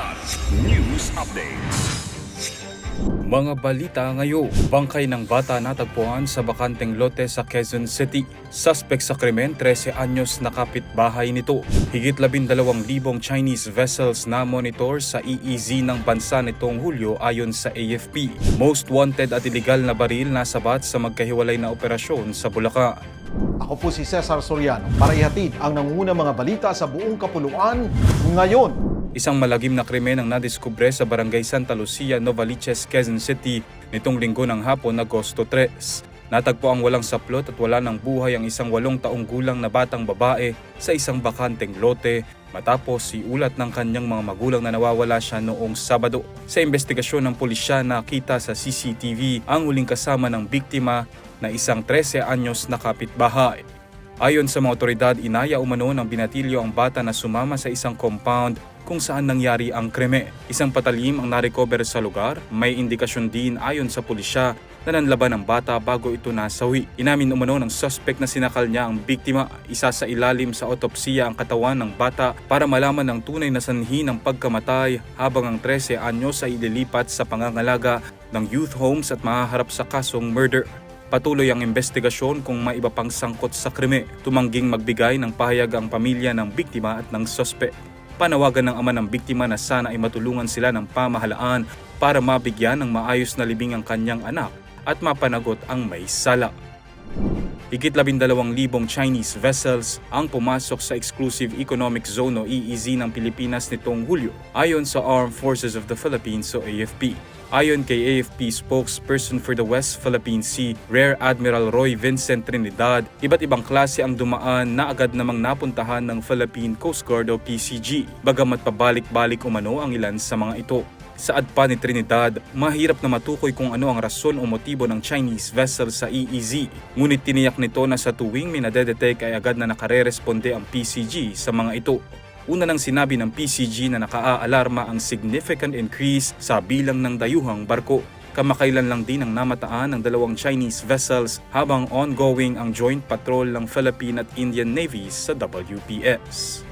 Kilat News Updates. Mga balita ngayon, bangkay ng bata natagpuan sa bakanteng lote sa Quezon City. Suspect sa krimen, 13 anyos na kapitbahay nito. Higit 12,000 Chinese vessels na monitor sa EEZ ng bansa nitong Hulyo ayon sa AFP. Most wanted at illegal na baril nasabat sa magkahiwalay na operasyon sa Bulacan. Ako po si Cesar Soriano para ihatid ang nangungunang mga balita sa buong kapuluan ngayon. Isang malagim na krimen ang nadiskubre sa barangay Santa Lucia, Novaliches, Quezon City nitong linggo ng hapon, Agosto 3. Natagpo ang walang saplot at wala ng buhay ang isang walong taong gulang na batang babae sa isang bakanteng lote matapos iulat ng kanyang mga magulang na nawawala siya noong Sabado. Sa investigasyon ng pulisya nakita sa CCTV ang huling kasama ng biktima na isang 13 anyos na kapitbahay. Ayon sa mga otoridad, inaya umano ng binatilyo ang bata na sumama sa isang compound kung saan nangyari ang kreme. Isang patalim ang narecover sa lugar. May indikasyon din ayon sa pulisya na nanlaban ang bata bago ito nasawi. Inamin umano ng suspect na sinakal niya ang biktima. Isa sa ilalim sa otopsiya ang katawan ng bata para malaman ang tunay na sanhi ng pagkamatay habang ang 13 anyos ay ililipat sa pangangalaga ng youth homes at mahaharap sa kasong murder. Patuloy ang investigasyon kung may iba pang sangkot sa krime. Tumangging magbigay ng pahayag ang pamilya ng biktima at ng sospek. Panawagan ng ama ng biktima na sana ay matulungan sila ng pamahalaan para mabigyan ng maayos na libing ang kanyang anak at mapanagot ang may sala. Higit 12,000 Chinese vessels ang pumasok sa Exclusive Economic Zone o EEZ ng Pilipinas nitong Hulyo, ayon sa Armed Forces of the Philippines o AFP. Ayon kay AFP spokesperson for the West Philippine Sea, Rear Admiral Roy Vincent Trinidad, iba't ibang klase ang dumaan na agad namang napuntahan ng Philippine Coast Guard o PCG, bagamat pabalik-balik umano ang ilan sa mga ito. Saad pa ni Trinidad, mahirap na matukoy kung ano ang rason o motibo ng Chinese vessel sa EEZ. Ngunit tiniyak nito na sa tuwing may nadedetect ay agad na nakareresponde ang PCG sa mga ito. Una nang sinabi ng PCG na nakaaalarma ang significant increase sa bilang ng dayuhang barko. Kamakailan lang din ang namataan ng dalawang Chinese vessels habang ongoing ang joint patrol ng Philippine at Indian Navies sa WPS.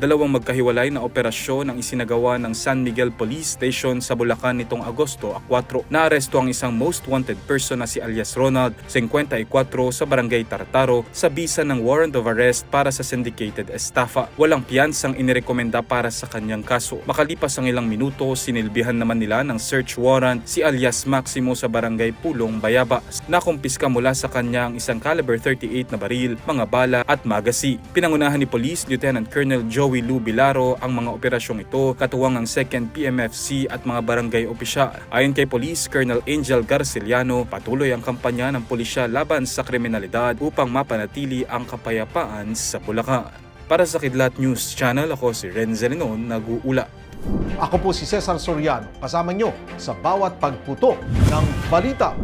Dalawang magkahiwalay na operasyon ang isinagawa ng San Miguel Police Station sa Bulacan nitong Agosto 4. Naaresto ang isang most wanted person na si alias Ronald, 54, sa barangay Tartaro sa bisa ng warrant of arrest para sa syndicated estafa. Walang piyansang inirekomenda para sa kanyang kaso. Makalipas ang ilang minuto, sinilbihan naman nila ng search warrant si alias Maximo sa barangay Pulong, Bayabas. Nakumpiska mula sa kanya ang isang caliber 38 na baril, mga bala at magasi. Pinangunahan ni Police Lieutenant Colonel Joey Lou Bilaro ang mga operasyong ito katuwang ang 2nd PMFC at mga barangay opisyal. Ayon kay Police Colonel Angel Garciliano, patuloy ang kampanya ng pulisya laban sa kriminalidad upang mapanatili ang kapayapaan sa Bulacan. Para sa Kidlat News Channel, ako si Renzel nag-uula. Ako po si Cesar Soriano, kasama nyo sa bawat pagputo ng balita.